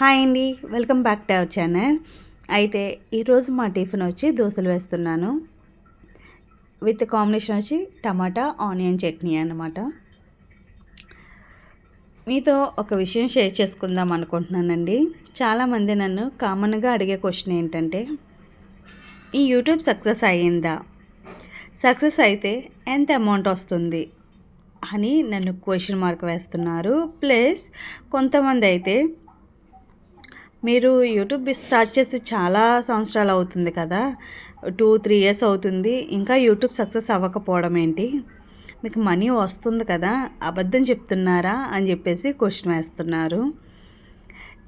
Hi అండి welcome back to our channel. అయితే ఈరోజు మా టిఫిన్ వచ్చి దోశలు వేస్తున్నాను. విత్ కాంబినేషన్ వచ్చి టమాటా ఆనియన్ చట్నీ అన్నమాట. మీతో ఒక విషయం షేర్ చేసుకుందాం అనుకుంటున్నానండి. చాలామంది నన్ను కామన్గా అడిగే క్వశ్చన్ ఏంటంటే ఈ యూట్యూబ్ సక్సెస్ అయ్యిందా? సక్సెస్ అయితే ఎంత అమౌంట్ వస్తుంది? అని నన్ను క్వశ్చన్ మార్క్ వేస్తున్నారు. ప్లస్ కొంతమంది అయితే మీరు యూట్యూబ్ స్టార్ట్ చేసి చాలా సంవత్సరాలు అవుతుంది కదా? టూ త్రీ ఇయర్స్ అవుతుంది. ఇంకా యూట్యూబ్ సక్సెస్ అవ్వకపోవడం ఏంటి? మీకు మనీ వస్తుంది కదా? అబద్ధం చెప్తున్నారా? అని చెప్పేసి క్వశ్చన్ వేస్తున్నారు.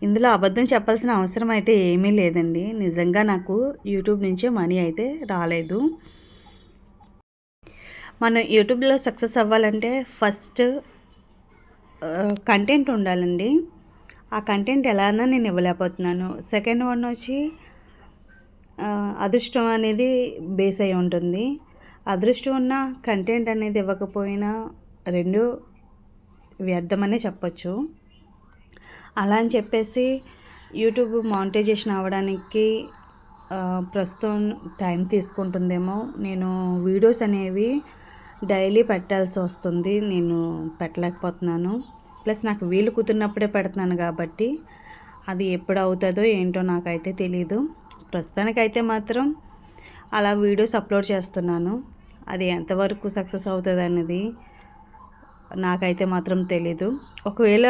ఇందులో అబద్ధం చెప్పాల్సిన అవసరం అయితే ఏమీ లేదండి. నిజంగా నాకు యూట్యూబ్ నుంచే మనీ అయితే రాలేదు. మనం యూట్యూబ్లో సక్సెస్ అవ్వాలంటే ఫస్ట్ కంటెంట్ uh, ఉండాలండి. ఆ కంటెంట్ ఎలానా నేను ఇవ్వలేకపోతున్నాను. సెకండ్ వన్ వచ్చి అదృష్టం అనేది బేస్ అయి ఉంటుంది. అదృష్టం ఉన్న కంటెంట్ అనేది ఇవ్వకపోయినా రెండు వ్యర్థమనే చెప్పచ్చు. అలా అని చెప్పేసి యూట్యూబ్ మానిటైజేషన్ అవ్వడానికి ప్రస్తుతం టైం తీసుకుంటుందేమో. నేను వీడియోస్ అనేవి డైలీ పెట్టాల్సి వస్తుంది. నేను పెట్టలేకపోతున్నాను. ప్లస్ నాకు వీలు కుదిరినప్పుడే పెడుతున్నాను కాబట్టి అది ఎప్పుడు అవుతుందో ఏంటో నాకైతే తెలీదు. ప్రస్తుతానికైతే మాత్రం అలా వీడియోస్ అప్లోడ్ చేస్తున్నాను. అది ఎంతవరకు సక్సెస్ అవుతుంది అనేది నాకైతే మాత్రం తెలీదు. ఒకవేళ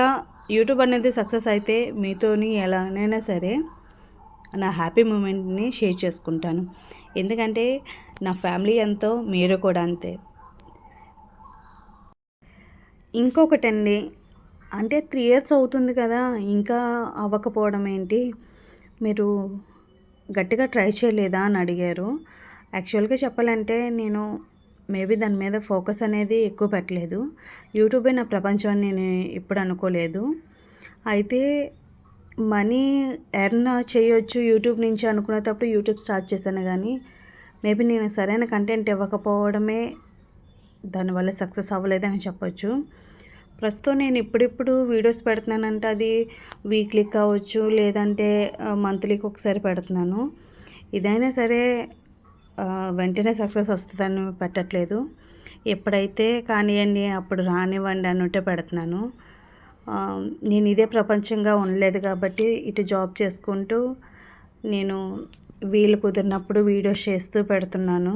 యూట్యూబ్ అనేది సక్సెస్ అయితే మీతోని ఎలానైనా సరే నా హ్యాపీ మూమెంట్ని షేర్ చేసుకుంటాను. ఎందుకంటే నా ఫ్యామిలీ ఎంతో మీరు కూడా అంతే. ఇంకొకటండి అంటే త్రీ ఇయర్స్ అవుతుంది కదా ఇంకా అవ్వకపోవడం ఏంటి? మీరు గట్టిగా ట్రై చేయలేదా అని అడిగారు. యాక్చువల్గా చెప్పాలంటే నేను మేబీ దాని మీద ఫోకస్ అనేది ఎక్కువ పెట్టలేదు. యూట్యూబే నా ప్రపంచం అని నేను ఇప్పుడు అనుకోలేదు. అయితే మనీ ఎర్న్ చేయొచ్చు యూట్యూబ్ నుంచి అనుకునేటప్పుడు యూట్యూబ్ స్టార్ట్ చేశాను కానీ మేబీ నేను సరైన కంటెంట్ ఇవ్వకపోవడమే దానివల్ల సక్సెస్ అవ్వలేదని చెప్పొచ్చు. ప్రస్తుతం నేను ఇప్పుడిప్పుడు వీడియోస్ పెడుతున్నానంటే అది వీక్లీ కావచ్చు లేదంటే మంత్లీకి ఒకసారి పెడుతున్నాను. ఇదైనా సరే వెంటనే సక్సెస్ వస్తుందని పెట్టట్లేదు. ఎప్పుడైతే కానివ్వండి అప్పుడు రానివ్వండి అన్నట్టే పెడుతున్నాను. నేను ఇదే ప్రపంచంగా ఉండలేదు కాబట్టి ఇటు జాబ్ చేసుకుంటూ నేను వీలు కుదిరినప్పుడు వీడియోస్ చేస్తూ పెడుతున్నాను.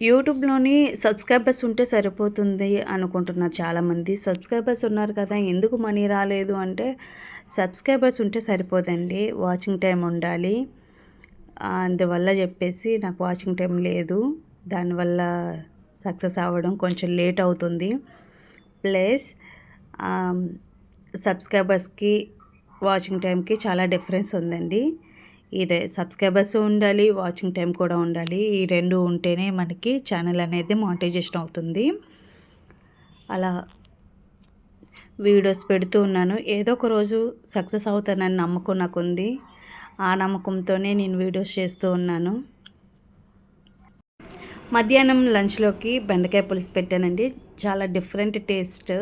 యూట్యూబ్లోని సబ్స్క్రైబర్స్ ఉంటే సరిపోతుంది అనుకుంటున్నారు చాలామంది. సబ్స్క్రైబర్స్ ఉన్నారు కదా ఎందుకు మనీ రాలేదు అంటే సబ్స్క్రైబర్స్ ఉంటే సరిపోదండి వాచింగ్ టైం ఉండాలి. అందువల్ల చెప్పేసి నాకు వాచింగ్ టైం లేదు దానివల్ల సక్సెస్ అవ్వడం కొంచెం లేట్ అవుతుంది. ప్లస్ సబ్స్క్రైబర్స్కి వాచింగ్ టైంకి చాలా డిఫరెన్స్ ఉందండి. ఈ సబ్స్క్రైబర్స్ ఉండాలి వాచింగ్ టైం కూడా ఉండాలి. ఈ రెండు ఉంటేనే మనకి ఛానల్ అనేది మానిటైజేషన్ అవుతుంది. అలా వీడియోస్ పెడుతూ ఉన్నాను. ఏదో ఒక రోజు సక్సెస్ అవుతానని నమ్మకం నాకు ఉంది ఆ నమ్మకంతోనే నేను వీడియోస్ చేస్తూ ఉన్నాను. మధ్యాహ్నం లంచ్లోకి బెండకాయ పులుసు పెట్టానండి. చాలా డిఫరెంట్ టేస్ట్.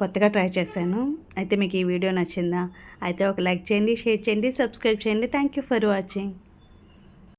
కొత్తగా ట్రై చేశాను. అయితే మీకు ఈ వీడియో నచ్చిందా? అయితే ఒక లైక్ చేయండి షేర్ చేయండి సబ్స్క్రైబ్ చేయండి. Thank you for watching.